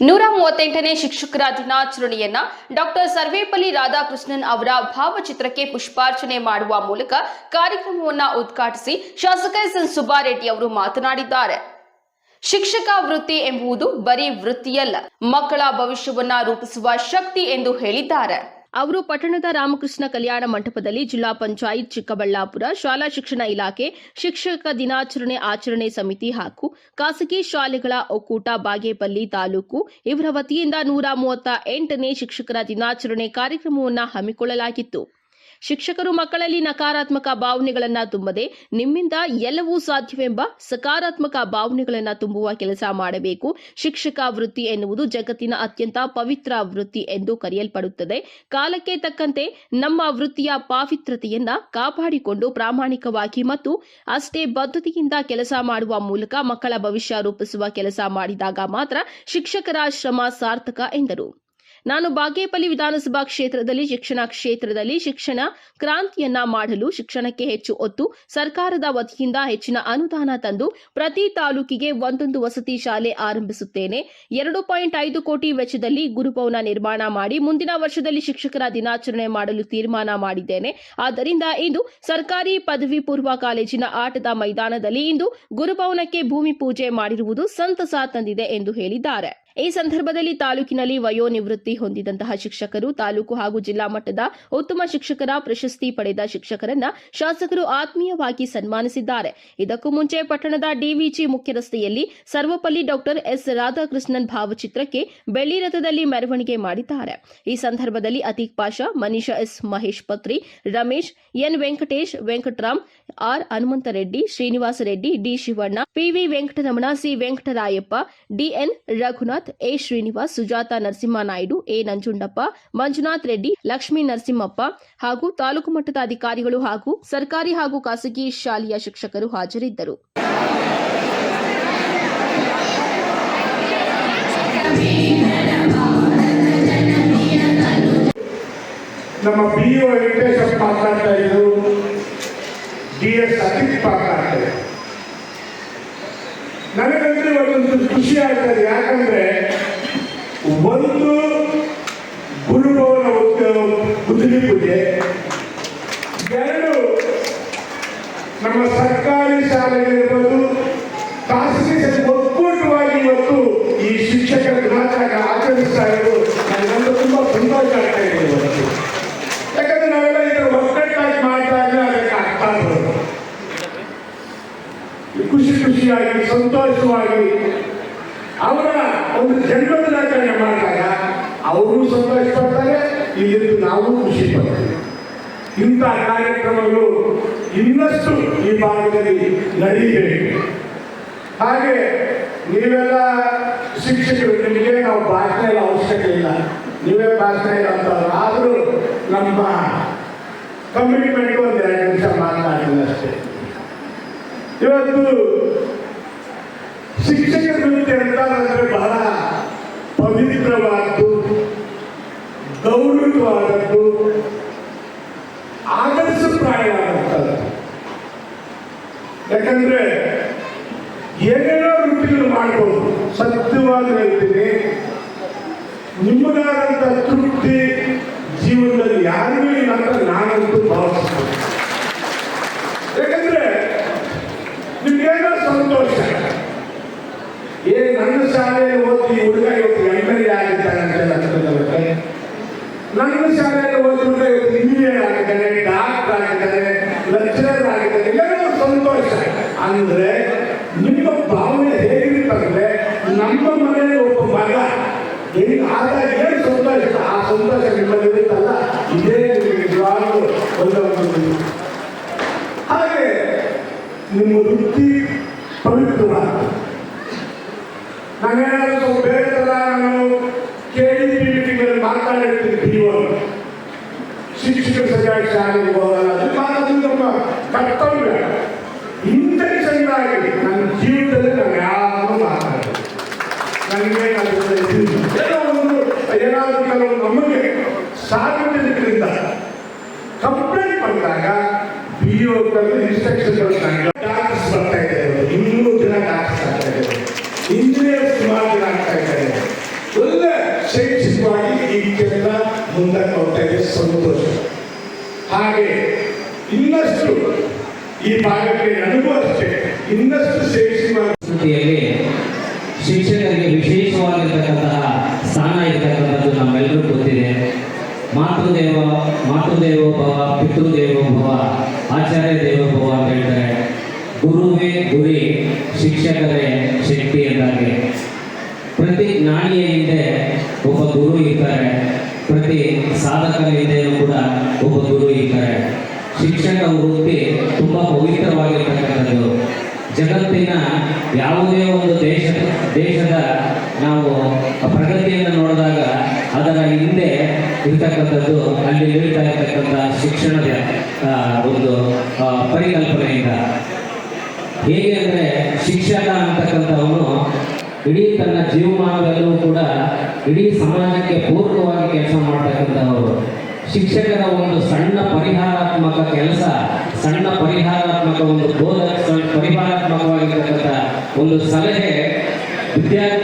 ನೂರ ಮೂವತ್ತೆಂಟನೇ ಶಿಕ್ಷಕರ ದಿನಾಚರಣೆಯನ್ನ ಡಾಕ್ಟರ್ ಸರ್ವೇಪಲ್ಲಿ ರಾಧಾಕೃಷ್ಣನ್ ಅವರ ಭಾವಚಿತ್ರಕ್ಕೆ ಪುಷ್ಪಾರ್ಚನೆ ಮಾಡುವ ಮೂಲಕ ಕಾರ್ಯಕ್ರಮವನ್ನು ಉದ್ಘಾಟಿಸಿ ಶಾಸಕ ಎಸ್ ಸುಬ್ಬಾರೆಡ್ಡಿ ಅವರು ಮಾತನಾಡಿದ್ದಾರೆ. ಶಿಕ್ಷಕ ವೃತ್ತಿ ಎಂಬುದು ಬರೀ ವೃತ್ತಿಯಲ್ಲ, ಮಕ್ಕಳ ಭವಿಷ್ಯವನ್ನ ರೂಪಿಸುವ ಶಕ್ತಿ ಎಂದು ಹೇಳಿದ್ದಾರೆ. ಅವರು ಪಟ್ಟಣದ ರಾಮಕೃಷ್ಣ ಕಲ್ಯಾಣ ಮಂಟಪದಲ್ಲಿ ಜಿಲ್ಲಾ ಪಂಚಾಯತ್ ಚಿಕ್ಕಬಳ್ಳಾಪುರ ಶಾಲಾ ಶಿಕ್ಷಣ ಇಲಾಖೆ ಶಿಕ್ಷಕ ದಿನಾಚರಣೆ ಆಚರಣೆ ಸಮಿತಿ ಹಾಗೂ ಖಾಸಗಿ ಶಾಲೆಗಳ ಒಕ್ಕೂಟ ಬಾಗೇಪಲ್ಲಿ ತಾಲೂಕು ಇವರ ವತಿಯಿಂದ ನೂರ ಮೂವತ್ತ ಎಂಟನೇ ಶಿಕ್ಷಕರ ದಿನಾಚರಣೆ ಕಾರ್ಯಕ್ರಮವನ್ನು ಹಮ್ಮಿಕೊಳ್ಳಲಾಗಿತ್ತು. ಶಿಕ್ಷಕರು ಮಕ್ಕಳಲ್ಲಿ ನಕಾರಾತ್ಮಕ ಭಾವನೆಗಳನ್ನ ತುಂಬದೆ ನಿಮ್ಮಿಂದ ಎಲ್ಲವೂ ಸಾಧ್ಯವೆಂಬ ಸಕಾರಾತ್ಮಕ ಭಾವನೆಗಳನ್ನ ತುಂಬುವ ಕೆಲಸ ಮಾಡಬೇಕು. ಶಿಕ್ಷಕ ವೃತ್ತಿ ಎನ್ನುವುದು ಜಗತ್ತಿನ ಅತ್ಯಂತ ಪವಿತ್ರ ವೃತ್ತಿ ಎಂದು ಕರೆಯಲ್ಪಡುತ್ತದೆ. ಕಾಲಕ್ಕೆ ತಕ್ಕಂತೆ ನಮ್ಮ ವೃತ್ತಿಯ ಪಾವಿತ್ರತೆಯನ್ನ ಕಾಪಾಡಿಕೊಂಡು ಪ್ರಾಮಾಣಿಕವಾಗಿ ಮತ್ತು ಅಷ್ಟೇ ಬದ್ಧತೆಯಿಂದ ಕೆಲಸ ಮಾಡುವ ಮೂಲಕ ಮಕ್ಕಳ ಭವಿಷ್ಯ ರೂಪಿಸುವ ಕೆಲಸ ಮಾಡಿದಾಗ ಮಾತ್ರ ಶಿಕ್ಷಕರ ಶ್ರಮ ಸಾರ್ಥಕ ಎಂದರು. ನಾನು ಬಾಗೇಪಲ್ಲಿ ವಿಧಾನಸಭಾ ಕ್ಷೇತ್ರದಲ್ಲಿ ಶಿಕ್ಷಣ ಕ್ಷೇತ್ರದಲ್ಲಿ ಶಿಕ್ಷಣ ಕ್ರಾಂತಿಯನ್ನ ಮಾಡಲು ಶಿಕ್ಷಣಕ್ಕೆ ಹೆಚ್ಚು ಒತ್ತು ಸರ್ಕಾರದ ವತಿಯಿಂದ ಹೆಚ್ಚಿನ ಅನುದಾನ ತಂದು ಪ್ರತಿ ತಾಲೂಕಿಗೆ ಒಂದೊಂದು ವಸತಿ ಶಾಲೆ ಆರಂಭಿಸುತ್ತೇನೆ. ಎರಡು ಪಾಯಿಂಟ್ ಐದು ಕೋಟಿ ವೆಚ್ಚದಲ್ಲಿ ಗುರುಭವನ ನಿರ್ಮಾಣ ಮಾಡಿ ಮುಂದಿನ ವರ್ಷದಲ್ಲಿ ಶಿಕ್ಷಕರ ದಿನಾಚರಣೆ ಮಾಡಲು ತೀರ್ಮಾನ ಮಾಡಿದ್ದೇನೆ. ಆದ್ದರಿಂದ ಇಂದು ಸರ್ಕಾರಿ ಪದವಿ ಪೂರ್ವ ಕಾಲೇಜಿನ ಆಟದ ಮೈದಾನದಲ್ಲಿ ಇಂದು ಗುರುಭವನಕ್ಕೆ ಭೂಮಿ ಪೂಜೆ ಮಾಡಿರುವುದು ಸಂತಸ ತಂದಿದೆ ಎಂದು ಹೇಳಿದ್ದಾರೆ. ಈ ಸಂದರ್ಭದಲ್ಲಿ ತಾಲೂಕಿನಲ್ಲಿ ವಯೋನಿವೃತ್ತಿ ಹೊಂದಿದಂತಹ ಶಿಕ್ಷಕರು, ತಾಲೂಕು ಹಾಗೂ ಜಿಲ್ಲಾ ಮಟ್ಟದ ಉತ್ತಮ ಶಿಕ್ಷಕರ ಪ್ರಶಸ್ತಿ ಪಡೆದ ಶಿಕ್ಷಕರನ್ನ ಶಾಸಕರು ಆತ್ಮೀಯವಾಗಿ ಸನ್ಮಾನಿಸಿದ್ದಾರೆ. ಇದಕ್ಕೂ ಮುಂಚೆ ಪಟ್ಟಣದ ಡಿವಿಜಿ ಮುಖ್ಯ ರಸ್ತೆಯಲ್ಲಿ ಸರ್ವಪಲ್ಲಿ ಡಾಕ್ಟರ್ ಎಸ್ ರಾಧಾಕೃಷ್ಣನ್ ಭಾವಚಿತ್ರಕ್ಕೆ ಬೆಳ್ಳಿ ರಥದಲ್ಲಿ ಮೆರವಣಿಗೆ ಮಾಡಿದ್ದಾರೆ. ಈ ಸಂದರ್ಭದಲ್ಲಿ Atiq Pasha Manisha S Mahesh Patri, Ramesh N Venkatesh, Venkataram R Hanumanthareddy Srinivasa Reddy, D Shivanna PV Venkataramana, C Venkatarayappa DN Raghunath A. Srinivas, Sujatha Narasimhanaidu, A. Nanjundappa, Manjunath Reddy, Lakshmi Narasimhappa ಹಾಗೂ ತಾಲೂಕು ಮಟ್ಟದ ಅಧಿಕಾರಿಗಳು ಹಾಗೂ ಸರ್ಕಾರಿ ಹಾಗೂ ಖಾಸಗಿ ಶಾಲೆಯ ಶಿಕ್ಷಕರು ಹಾಜರಿದ್ದರು. ನಮ್ಮ ಬಿ ವೆಂಕಟೇಶ್ ಮಾತನಾಡ್ತಾ ಇದ್ರು ಡಿ ಎಸ್ ಇದ್ರು. ಆಗ್ತದೆ ಯಾಕಂದ್ರೆ ಒಂದು ಗುರುಭವನ ಬುದ್ಧಿ ಪೂಜೆ. ಎರಡು ನಮ್ಮ ಸರ್ಕಾರಿ ಶಾಲೆಗಳಿರ್ಬೋದು ಖಾಸಗಿ ಒಕ್ಕೂಟವಾಗಿ ಇವತ್ತು ಈ ಶಿಕ್ಷಕರ ದಿನಾಚರಣೆ ಆಚರಿಸ್ತಾ ಇರೋದು ನನಗಂತೂ ತುಂಬಾ ಸಂತೋಷ ಆಗ್ತಾ ಇದೆ ಇವತ್ತು. ಯಾಕಂದ್ರೆ ನಾವೆಲ್ಲ ಇದರ ಒಕ್ಕಟ್ಟಾಗಿ ಮಾಡ್ತಾ ಇದ್ರೆ ಅದಕ್ಕೆ ಅರ್ಥ ಬರೋದು ಖುಷಿ ಖುಷಿಯಾಗಿ, ಸಂತೋಷವಾಗಿ ಅವರ ಒಂದು ಜನ್ಮ ದಿನಾಚರಣೆ ಮಾಡಿದಾಗ ಅವರು ಸಂತೋಷ ಪಡ್ತಾರೆ ಇಲ್ಲಿಂದ ನಾವು ಖುಷಿ ಪಡ್ತೇವೆ. ಇಂಥ ಕಾರ್ಯಕ್ರಮಗಳು ಇನ್ನಷ್ಟು ಈ ಭಾಗದಲ್ಲಿ ನಡೆಯಬೇಕು ಹಾಗೆ ನೀವೆಲ್ಲ ಶಿಕ್ಷಕರು, ನಿಮಗೆ ನಾವು ಭಾಷಣ ಇಲ್ಲ ಅವಶ್ಯಕ ಇಲ್ಲ. ನೀವೇ ಭಾಷಣ ಇಲ್ಲ ಅಂತ ಆದರೂ ನಮ್ಮ ಕಮಿಟ್ಮೆಂಟ್ ಒಂದು ಎರಡು ನಿಮಿಷ ಮಾತನಾಡಿಲ್ಲ ಅಷ್ಟೇ. ಇವತ್ತು ಶಿಕ್ಷಕ ವೃತ್ತಿ ಅಂತಂದ್ರೆ ಬಹಳ ಪವಿತ್ರವಾದ್ದು, ಗೌರವವಾದದ್ದು, ಆದರ್ಶಪ್ರಾಯವಾದಂಥದ್ದು. ಯಾಕಂದ್ರೆ ಏನೇನೋ ವೃತ್ತಿಗಳು ಮಾಡ್ಬೋದು ಸತ್ಯವಾಗಿ ಹೇಳ್ತೀನಿ. ನಿಮ್ಮದಾದಂಥ ತೃಪ್ತಿ ಜೀವನದಲ್ಲಿ ಯಾರಿಗೂ ಇಲ್ಲ ಅಂತ ನಾನಂತೂ ಭಾವಿಸ್ತೇನೆ. ಯಾಕಂದ್ರೆ ನಿಮ್ಗೇನೋ ಸಂತೋಷ. ಏ ನನ್ನ ಶಾಲೆಯಲ್ಲಿ ಓದಿ ಹುಡುಗ ಇವತ್ತು ಎಂಟನೇ ಆಗಿದ್ದಾನೆ ಅಂತೆಲ್ಲ ಅನ್ಕೊಂಡ್ರೆ ನನ್ನ ಶಾಲೆಯಲ್ಲಿ ಓದಿ ಹುಡುಗ ಇವತ್ತು ಇಂಜಿನಿಯರ್ ಆಗಿದ್ದಾನೆ ಡಾಕ್ಟರ್ ಆಗಿದ್ದಾನೆ ಲೆಕ್ಚರರ್ ಆಗಿದ್ದಾನೆ ಎಲ್ಲರೂ ಸಂತೋಷ. ಅಂದ್ರೆ ನಿಮ್ಮ ಭಾವನೆ ಹೇಗಿರುತ್ತಂದ್ರೆ ನಮ್ಮ ಮನೆಯಲ್ಲಿ ಒಬ್ಬ ಮಗ ಹೆಂಗ್ ಆದಾಗ ಏನು ಸಂತೋಷ? ಆ ಸಂತೋಷ ನಿಮ್ಮಲ್ಲಿ ಇರುತ್ತಲ್ಲ? ಇದೇ ನಿಮಗೆ ನಿಜವಾಗ್ಲೂ ಒಂದು ಹಾಗೆ ನಿಮ್ಮ ವೃತ್ತಿ ಪವಿತ್ರವಾದ ನನಗೆ ಏನೋ ಒಂದು ಏನಾದರೂ ಕೆಲವು ನಮಗೆ ಸಾರ್ವಜನಿಕರಿಂದ ಕಂಪ್ಲೇಂಟ್ ಬಂದಾಗ ಬಿ ಒಗಳಲ್ಲಿ ಇನ್ಸ್ಟ್ರಕ್ಷನ್ ಟ್ಯಾಕ್ಸ್ ಬರ್ತಾ ಇದೆ. ಇನ್ನೂರು ದಿನ ಟ್ಯಾಕ್ಸ್ ಆಗ್ತಾ ಇದೆ. ಇಂಜಿನಿಯರ್ ಸುಮಾರು ದಿನ ಆಗ್ತಾ ಇದ್ದಾರೆ. ಒಳ್ಳೆ ಶೈಕ್ಷಣಿಕವಾಗಿ ಈ ಕೆಲಸ ಮುಂದಕ್ಕೆ ಹೋಗ್ತಾ ಇದೆ. ಸಂತೋಷ. ಹಾಗೆ ಇನ್ನಷ್ಟು ಈ ಭಾಗಕ್ಕೆ ನನಗೂ ಅಷ್ಟೇ. ಇನ್ನಷ್ಟು ಶೈಕ್ಷಣಿಕವಾಗಿ ಶಿಕ್ಷಕರಿಗೆ ವಿಶೇಷವಾಗಿರ್ತಕ್ಕಂತಹ ಸ್ಥಾನ ಇರ್ತಕ್ಕಂಥದ್ದು ನಮ್ಮೆಲ್ಲರೂ ಗೊತ್ತಿದೆ. ಮಾತೃದೇವ, ಮಾತೃದೇವೋ ಭವ, ಪಿತೃದೇವೋ ಭವ, ಆಚಾರ್ಯ ದೇವೋ ಭವ ಅಂತ ಹೇಳ್ತಾರೆ. ಗುರುವೇ ಗುರಿ, ಶಿಕ್ಷಕರೇ ಶಕ್ತಿ ಎಂದಾಗೆ ಪ್ರತಿ ಜ್ಞಾನಿಯ ಹಿಂದೆ ಒಬ್ಬ ಗುರು ಇರ್ತಾರೆ. ಪ್ರತಿ ಸಾಧಕರ ಹಿಂದೆಯೂ ಕೂಡ ಒಬ್ಬ ಗುರು ಇರ್ತಾರೆ. ಶಿಕ್ಷಕ ವೃತ್ತಿ ತುಂಬ ಪವಿತ್ರವಾಗಿರ್ತಕ್ಕಂಥದ್ದು. ಜಗತ್ತಿನ ಯಾವುದೇ ಒಂದು ದೇಶ, ದೇಶದ ನಾವು ಪ್ರಗತಿಯನ್ನು ನೋಡಿದಾಗ ಅದರ ಹಿಂದೆ ಇರ್ತಕ್ಕಂಥದ್ದು, ಅಲ್ಲಿ ನೀಡ್ತಾ ಇರ್ತಕ್ಕಂಥ ಶಿಕ್ಷಣದ ಒಂದು ಪರಿಕಲ್ಪನೆಯಿಂದ. ಹೇಗೆ ಅಂದರೆ ಶಿಕ್ಷಕ ಅಂತಕ್ಕಂಥವನು ಇಡೀ ತನ್ನ ಜೀವಮಾನದಲ್ಲೂ ಕೂಡ ಇಡೀ ಸಮಾಜಕ್ಕೆ ಪೂರ್ಣವಾಗಿ ಕೆಲಸ ಮಾಡ್ತಕ್ಕಂಥವರು. ಶಿಕ್ಷಕರ ಒಂದು ಸಣ್ಣ ಪರಿಹಾರಾತ್ಮಕ ಕೆಲಸ ಸಣ್ಣ ಪರಿಹಾರಾತ್ಮಕ ಒಂದು ಬೋಧ ಪರಿಹಾರಾತ್ಮಕವಾಗಿರ್ತಕ್ಕಂಥ ಒಂದು ಸಲಹೆ ವಿದ್ಯಾರ್ಥಿ